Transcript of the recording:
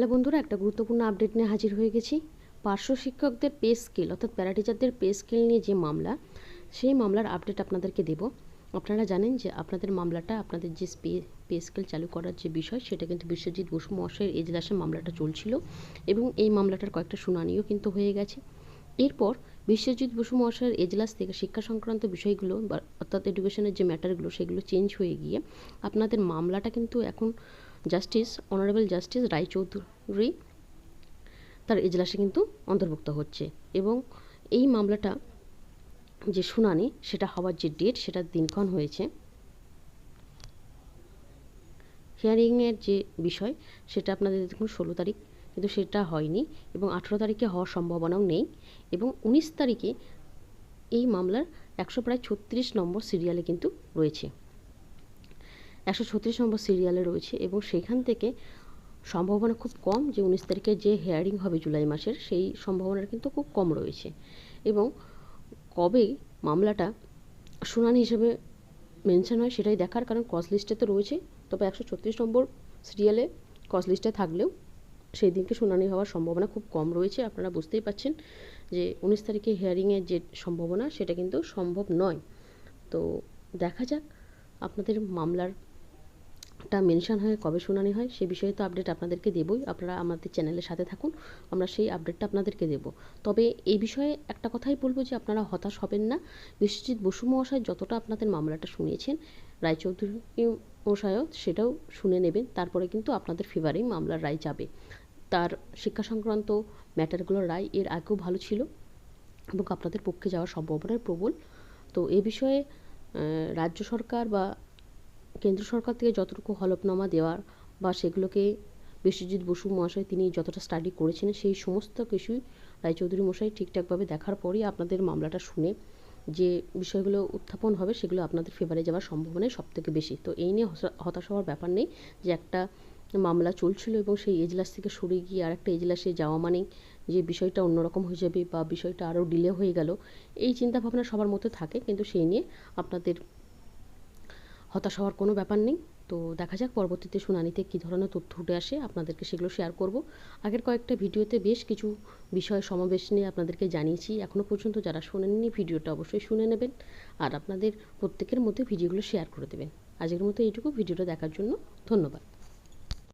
Hello বন্ধুরা, একটা গুরুত্বপূর্ণ আপডেট নিয়ে হাজির হয়ে গেছি। পার্শ্ব শিক্ষকদের পে স্কেল অর্থাৎ প্যারাটিচারদের পে স্কেল নিয়ে যে মামলা, সেই মামলার আপডেট আপনাদেরকে দেব। আপনারা জানেন যে আপনাদের মামলাটা, আপনাদের যে পে পে স্কেল চালু করার যে বিষয়, সেটা কিন্তু বিশ্বজিৎ বসু মহাশয়ের এজলাসে মামলাটা চলছিল এবং এই মামলাটার কয়েকটা শুনানিও কিন্তু হয়ে গেছে। এরপর বিশ্বজিৎ বসু মহাশয়ের এজলাস থেকে শিক্ষা সংক্রান্ত বিষয়গুলো বা অর্থাৎ এডুকেশনের যে ম্যাটারগুলো সেগুলো চেঞ্জ হয়ে গিয়ে আপনাদের মামলাটা কিন্তু এখন জাস্টিস, অনারেবল জাস্টিস রায়চৌধুরী তার এজলাসে কিন্তু অন্তর্ভুক্ত হচ্ছে এবং এই মামলাটা যে শুনানি, সেটা হওয়ার যে ডেট সেটা দিনক্ষণ হয়েছে। হিয়ারিংয়ের যে বিষয়, সেটা আপনাদের দেখুন ষোলো তারিখ, কিন্তু সেটা হয়নি এবং আঠেরো তারিখে হওয়ার সম্ভাবনাও নেই এবং উনিশ তারিখে এই মামলার একশো প্রায় ছত্রিশ নম্বর সিরিয়ালে কিন্তু রয়েছে। একশো ছত্রিশ নম্বর সিরিয়ালে রয়েছে এবং সেখান থেকে সম্ভাবনা খুব কম যে উনিশ তারিখে যে হেয়ারিং হবে জুলাই মাসের, সেই সম্ভাবনাটা কিন্তু খুব কম রয়েছে। এবং কবে মামলাটা শুনানি হিসেবে মেনশন হয় সেটাই দেখার কারণ কজ লিস্টে তো রয়েছে, তবে একশো ছত্রিশ নম্বর সিরিয়ালে কজ লিস্টে থাকলেও সেই দিনকে শুনানি হওয়ার সম্ভাবনা খুব কম রয়েছে। আপনারা বুঝতেই পাচ্ছেন যে উনিশ তারিখে হিয়ারিংয়ের যে সম্ভাবনা সেটা কিন্তু সম্ভব নয়। তো দেখা যাক আপনাদের মামলার টা মেনশন হয়ে, কবে শুনানি হয়, সে বিষয়ে তো আপডেট আপনাদেরকে দেবই। আপনারা আমাদের চ্যানেলের সাথে থাকুন, আমরা সেই আপডেটটা আপনাদেরকে দেব। তবে এই বিষয়ে একটা কথাই বলব যে, আপনারা হতাশ হবেন না। বিশ্বজিৎ বসু মহাশয় যতটা আপনাদের মামলাটা শুনিয়েছেন, রায়চৌধুরী মশায়ও সেটাও শুনে নেবেন। তারপরে কিন্তু আপনাদের ফেভারেই মামলার রায় যাবে। তার শিক্ষা সংক্রান্ত ম্যাটারগুলোর রায় এর আগেও ভালো ছিল এবং আপনাদের পক্ষে যাওয়ার সম্ভাবনার প্রবল। তো এ বিষয়ে রাজ্য সরকার বা কেন্দ্র সরকার থেকে যতটুকু হলফনামা দেওয়ার বা সেগুলোকে বিশ্বজিৎ বসু মহাশয় তিনি যতটা স্টাডি করেছেন সেই সমস্ত কিছুই রায়চৌধুরী মশাই ঠিকঠাকভাবে দেখার পরই আপনাদের মামলাটা শুনে যে বিষয়গুলো উত্থাপন হবে সেগুলো আপনাদের ফেভারে যাওয়ার সম্ভাবনাই সব থেকে বেশি। তো এই নিয়ে হতাশ হওয়ার ব্যাপার নেই যে একটা মামলা চলছিল এবং সেই এজলাস থেকে সরে গিয়ে আর একটা এজলাসে যাওয়া মানেই যে বিষয়টা অন্যরকম হয়ে যাবে বা বিষয়টা আরও ডিলে হয়ে গেল, এই চিন্তাভাবনা সবার মধ্যে থাকে। কিন্তু সেই নিয়ে আপনাদের হতাশ হওয়ার কোনো ব্যাপার নেই। তো দেখা যাক পরবর্তীতে শুনানিতে কী ধরনের তথ্য উঠে আসে, আপনাদেরকে সেগুলো শেয়ার করব। আগের কয়েকটা ভিডিওতে বেশ কিছু বিষয় সমাবেশ নিয়ে আপনাদেরকে জানিয়েছি। এখনও পর্যন্ত যারা শোনেননি, ভিডিওটা অবশ্যই শুনে নেবেন। আর আপনাদের প্রত্যেকের মধ্যে ভিডিওগুলো শেয়ার করে দেবেন। আজকের মতো এইটুকু। ভিডিওটা দেখার জন্য ধন্যবাদ।